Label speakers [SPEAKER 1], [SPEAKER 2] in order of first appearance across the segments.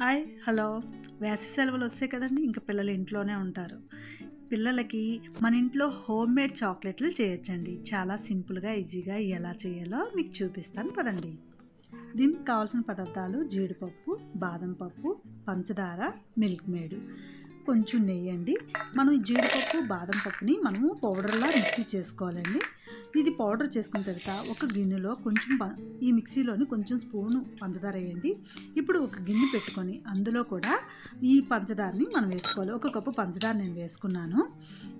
[SPEAKER 1] Hi hello. వేసవి సెలవులు వస్తాయి కదండి ఇంకా పిల్లలు ఇంట్లోనే ఉంటారు. పిల్లలకి మన ఇంట్లో హోమ్ మేడ్ చాక్లెట్లు చేయొచ్చండి. చాలా సింపుల్గా ఈజీగా ఎలా చేయాలో మీకు చూపిస్తాను. పదండి. దీనికి కావాల్సిన పదార్థాలు జీడిపప్పు బాదం పప్పు పంచదార మిల్క్ మేడ్. కొంచెం నెయ్యి అండి. మనం ఈ జీడిపప్పు బాదం పప్పుని మనము పౌడర్లా మిక్సీ చేసుకోవాలండి. ఇది పౌడర్ చేసుకున్న తర్వాత ఒక గిన్నెలో కొంచెం ప- ఈ మిక్సీలోని కొంచెం స్పూను పంచదార వేయండి. ఇప్పుడు ఒక గిన్నె పెట్టుకొని అందులో కూడా ఈ పంచదారని మనం వేసుకోవాలి. ఒక కప్పు పంచదార నేను వేసుకున్నాను.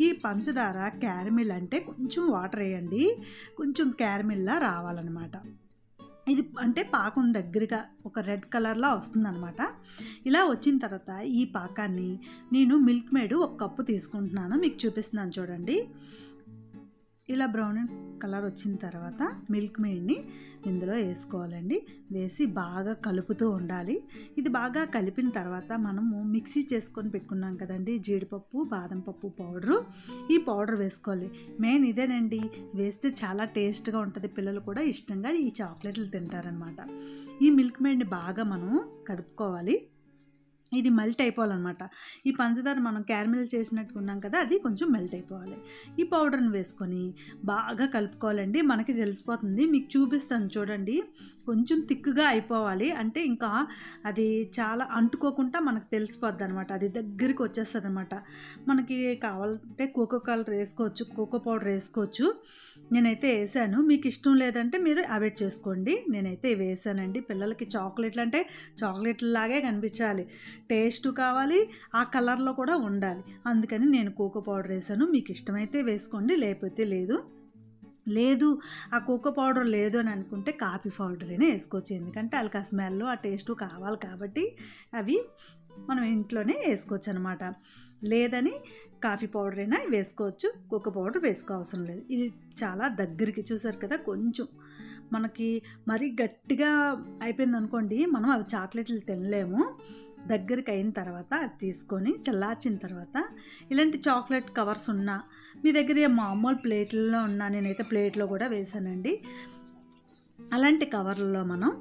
[SPEAKER 1] ఈ పంచదార క్యారమిల్ అంటే కొంచెం వాటర్ వేయండి. కొంచెం క్యారమిల్లా రావాలన్నమాట. ఇది అంటే పాకం దగ్గరగా ఒక రెడ్ కలర్లో వస్తుందన్నమాట. ఇలా వచ్చిన తర్వాత ఈ పాకాన్ని నేను మిల్క్ మేడ్ ఒక కప్పు తీసుకుంటున్నాను. మీకు చూపిస్తున్నాను చూడండి. ఇలా బ్రౌన్ కలర్ వచ్చిన తర్వాత మిల్క్ మేడ్ని ఇందులో వేసుకోవాలండి. వేసి బాగా కలుపుతూ ఉండాలి. ఇది బాగా కలిపిన తర్వాత మనము మిక్సీ చేసుకొని పెట్టుకున్నాం కదండి జీడిపప్పు బాదం పప్పు పౌడరు. ఈ పౌడర్ వేసుకోవాలి. మెయిన్ ఇదేనండి వేస్తే చాలా టేస్ట్గా ఉంటుంది. పిల్లలు కూడా ఇష్టంగా ఈ చాక్లెట్లు తింటారనమాట ఈ మిల్క్ మేడ్ని బాగా మనం కదుపుకోవాలి. ఇది మెల్ట్ అయిపోవాలన్నమాట. ఈ పంచదార మనం క్యారమిల్ చేసినట్టు ఉన్నాం కదా అది కొంచెం మెల్ట్ అయిపోవాలి. ఈ పౌడర్ని వేసుకొని బాగా కలుపుకోవాలండి. మనకి తెలిసిపోతుంది. మీకు చూపిస్తాను చూడండి. కొంచెం థిక్గా అయిపోవాలి. అంటే ఇంకా అది చాలా అంటుకోకుండా మనకు తెలిసిపోద్ది అనమాట అది దగ్గరికి వచ్చేస్తుంది అనమాట మనకి కావాలంటే కోకో కలర్ వేసుకోవచ్చు కోకో పౌడర్ వేసుకోవచ్చు. నేనైతే వేసాను. మీకు ఇష్టం లేదంటే మీరు అవాయిడ్ చేసుకోండి. నేనైతే వేసానండి. పిల్లలకి చాక్లెట్లు అంటే చాక్లెట్లు లాగే కనిపించాలి. టేస్ట్ కావాలి ఆ కలర్లో కూడా ఉండాలి. అందుకని నేను కోకో పౌడర్ వేసాను. మీకు ఇష్టమైతే వేసుకోండి లేకపోతే లేదు. లేదు ఆ కోకో పౌడర్ లేదు అని అనుకుంటే కాఫీ పౌడర్ అయినా వేసుకోవచ్చు. ఎందుకంటే వాళ్ళకి ఆ స్మెల్ ఆ టేస్ట్ కావాలి కాబట్టి అవి మనం ఇంట్లోనే వేసుకోవచ్చు అనమాట లేదని కాఫీ పౌడర్ అయినా వేసుకోవచ్చు కోకో పౌడర్ వేసుకోవసరం లేదు. ఇది చాలా దగ్గరికి చూసారు కదా కొంచెం మనకి మరీ గట్టిగా అయిపోయింది అనుకోండి మనం అవి చాక్లెట్లు తినలేము. దగ్గరికి అయిన తర్వాత అది తీసుకొని చల్లార్చిన తర్వాత ఇలాంటి చాక్లెట్ కవర్స్ ఉన్నా మీ దగ్గర మామూలు ప్లేట్లలో ఉన్నా నేనైతే ప్లేట్లో కూడా వేసానండి. అలాంటి కవర్లలో మనం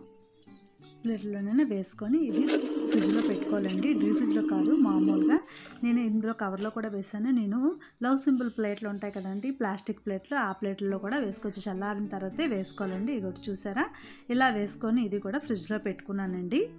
[SPEAKER 1] ప్లేట్లోనే వేసుకొని ఇది ఫ్రిడ్జ్లో పెట్టుకోవాలండి. డీ ఫ్రిడ్జ్లో కాదు మామూలుగా. నేను ఇందులో కవర్లో కూడా వేసాను. నేను లవ్ సింపుల్ ప్లేట్లు ఉంటాయి కదండి ప్లాస్టిక్ ప్లేట్లు ఆ ప్లేట్లలో కూడా వేసుకోవచ్చు చల్లారిన తర్వాతే వేసుకోవాలండి. ఇది చూసారా? ఇలా వేసుకొని ఇది కూడా ఫ్రిడ్జ్లో పెట్టుకున్నానండి.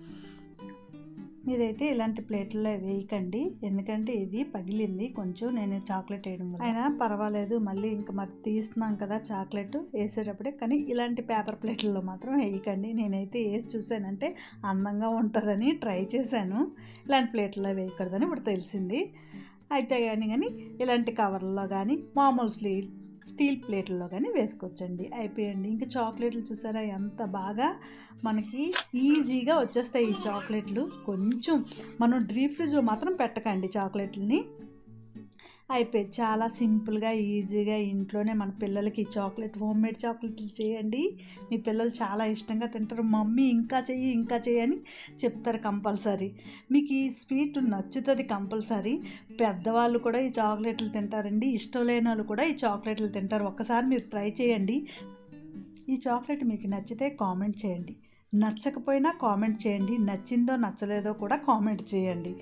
[SPEAKER 1] మీరైతే ఇలాంటి ప్లేట్లలో వేయకండి. ఎందుకంటే ఇది పగిలింది. కొంచెం నేను చాక్లెట్ వేయడం వల్ల. అయినా పర్వాలేదు. మళ్ళీ ఇంకా మరి తీస్తున్నాం కదా చాక్లెట్ వేసేటప్పుడే. కానీ ఇలాంటి పేపర్ ప్లేట్లలో మాత్రం వేయకండి. నేనైతే వేసి చూసానంటే అందంగా ఉంటుందని ట్రై చేశాను. ఇలాంటి ప్లేట్లో వేయకూడదని ఇప్పుడు తెలిసింది. అయితే కానీ కానీ ఇలాంటి కవర్లలో కానీ మామూలు స్టీల్ స్టీల్ ప్లేట్లలో కానీ వేసుకోవచ్చండి. అయిపోయండి. ఇంకా చాక్లెట్లు చూసారా? ఎంత బాగా మనకి ఈజీగా వచ్చేస్తాయి ఈ చాక్లెట్లు. కొంచెం మనం డ్రీ ఫ్రిడ్జ్లో మాత్రం పెట్టకండి చాక్లెట్లని. అయిపోయి చాలా సింపుల్గా ఈజీగా ఇంట్లోనే మన పిల్లలకి చాక్లెట్ హోమ్ మేడ్ చాక్లెట్లు చేయండి. మీ పిల్లలు చాలా ఇష్టంగా తింటారు. మమ్మీ ఇంకా చెయ్యి ఇంకా చెయ్యి అని చెప్తారు కంపల్సరీ. మీకు ఈ స్వీట్ నచ్చుతుంది కంపల్సరీ. పెద్దవాళ్ళు కూడా ఈ చాక్లెట్లు తింటారండి. ఇష్టం లేని వాళ్ళు కూడా ఈ చాక్లెట్లు తింటారు. ఒక్కసారి మీరు ట్రై చేయండి. ఈ చాక్లెట్ మీకు నచ్చితే కామెంట్ చేయండి. నచ్చకపోయినా కామెంట్ చేయండి. నచ్చిందో నచ్చలేదో కూడా కామెంట్ చేయండి.